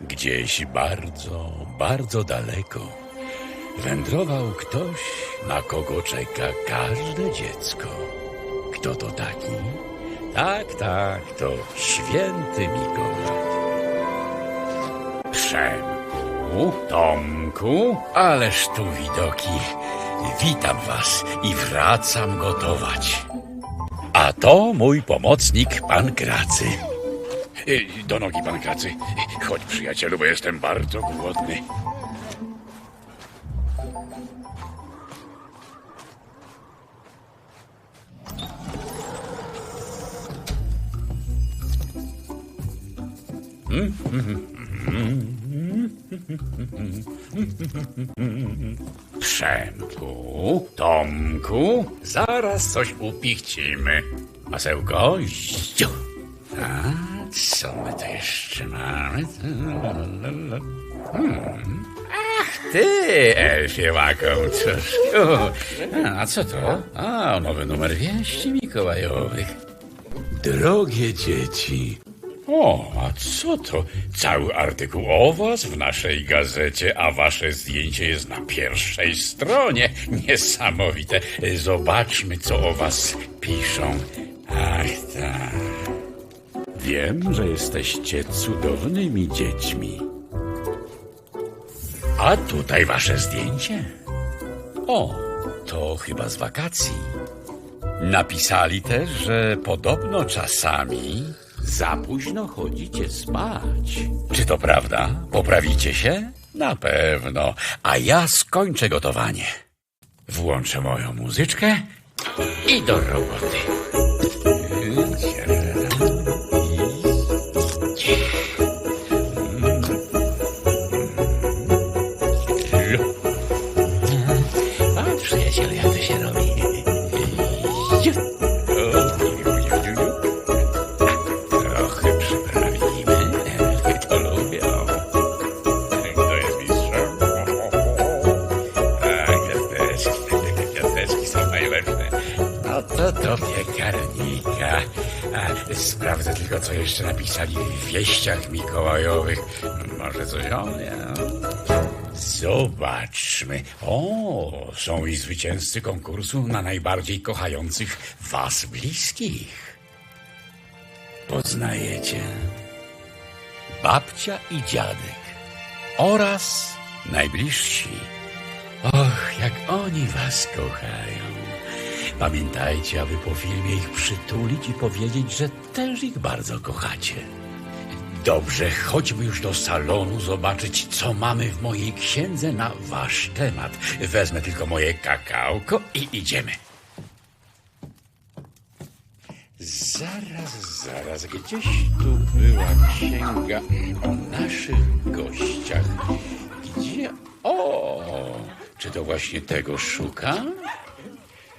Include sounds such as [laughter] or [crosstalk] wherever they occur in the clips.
Gdzieś bardzo, bardzo daleko wędrował ktoś, na kogo czeka każde dziecko. Kto to taki? Tak, tak, to święty Mikołaj. Przemku, Tomku, ależ tu widoki. Witam was i wracam gotować. A to mój pomocnik, pan Kracy. Do nogi, pan Kracy. Chodź, przyjacielu, bo jestem bardzo głodny. Przemku, Tomku, zaraz coś upichcimy. Masełko, ziu. A co my tu jeszcze mamy? Hmm. Ach, ty, Elfie łakomczuszku. A co to? A, nowy numer wieści mikołajowych. Drogie dzieci. O, a co to? Cały artykuł o was w naszej gazecie, a wasze zdjęcie jest na pierwszej stronie. Niesamowite. Zobaczmy, co o was piszą. Ach, tak. Wiem, że jesteście cudownymi dziećmi. A tutaj wasze zdjęcie? O, to chyba z wakacji. Napisali też, że podobno czasami za późno chodzicie spać. Czy to prawda? Poprawicie się? Na pewno. A ja skończę gotowanie. Włączę moją muzyczkę i do roboty. To do piekarnika. A, sprawdzę tylko, co jeszcze napisali w wieściach mikołajowych. Może coś o mnie. Zobaczmy. O, są i zwycięzcy konkursu na najbardziej kochających was bliskich. Poznajecie babcia i dziadek oraz najbliżsi. Och, jak oni was kochają. Pamiętajcie, aby po filmie ich przytulić i powiedzieć, że też ich bardzo kochacie. Dobrze, chodźmy już do salonu zobaczyć, co mamy w mojej księdze na wasz temat. Wezmę tylko moje kakałko i idziemy. Zaraz, zaraz, gdzieś tu była księga o naszych gościach. Gdzie? O, czy to właśnie tego szukam?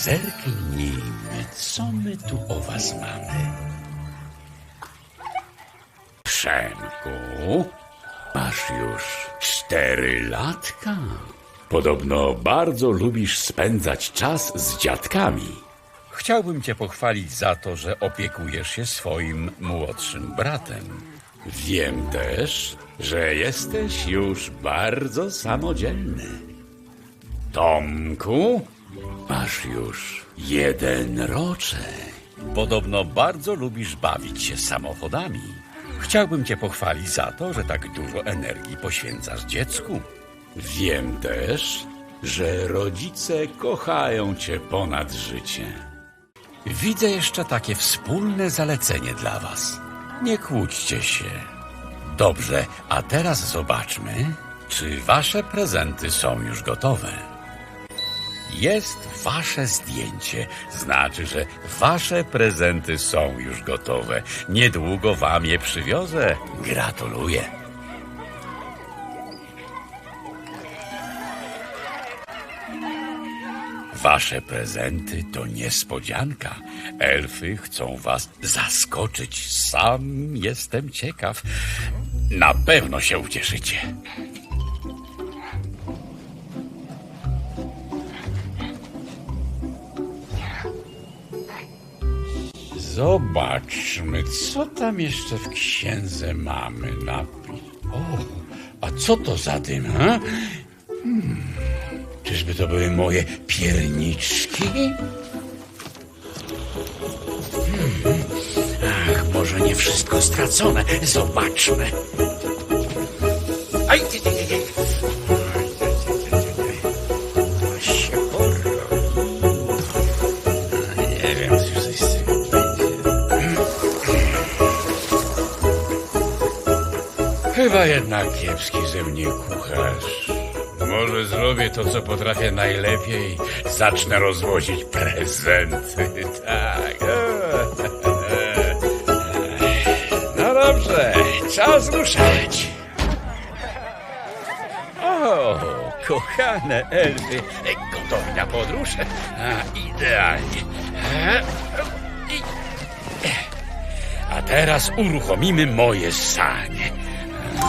Zerknijmy, co my tu o was mamy. Przemku, masz już cztery latka. Podobno bardzo lubisz spędzać czas z dziadkami. Chciałbym cię pochwalić za to, że opiekujesz się swoim młodszym bratem. Wiem też, że jesteś już bardzo samodzielny. Tomku, masz już jeden roczek. Podobno bardzo lubisz bawić się samochodami. Chciałbym cię pochwalić za to, że tak dużo energii poświęcasz dziecku. Wiem też, że rodzice kochają cię ponad życie. Widzę jeszcze takie wspólne zalecenie dla was. Nie kłóćcie się. Dobrze, a teraz zobaczmy, czy wasze prezenty są już gotowe. Jest wasze zdjęcie. Znaczy, że wasze prezenty są już gotowe. Niedługo wam je przywiozę. Gratuluję. Wasze prezenty to niespodzianka. Elfy chcą was zaskoczyć. Sam jestem ciekaw. Na pewno się ucieszycie. Zobaczmy, co tam jeszcze w księdze mamy. Napis. O, a co to za dym, ha? Hmm, czyżby to były moje pierniczki? Hmm, ach, może nie wszystko stracone. Zobaczmy. Aj, ty, ty, ty, ty. Chyba jednak kiepski ze mnie kucharz. Może zrobię to, co potrafię najlepiej. Zacznę rozwozić prezenty. [laughs] Tak. [laughs] No dobrze, czas ruszać. O, kochane elfy, gotowi na podróż? A, idealnie. A teraz uruchomimy moje sanie.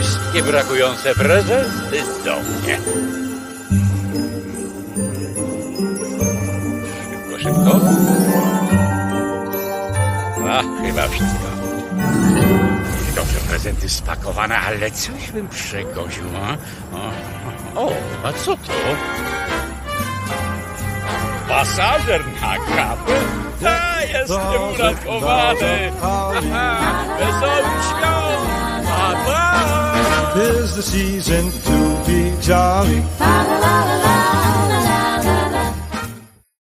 Wszystkie brakujące prezenty do mnie. Szybko, szybko. A, chyba wszystko. Dobrze, prezenty spakowane, ale coś bym przegoził, a? O, o, a co to? Pasażer na kapę? A, jestem uratowany! Aha, Wesołych świąt! Is the season to be jolly. -la -la -la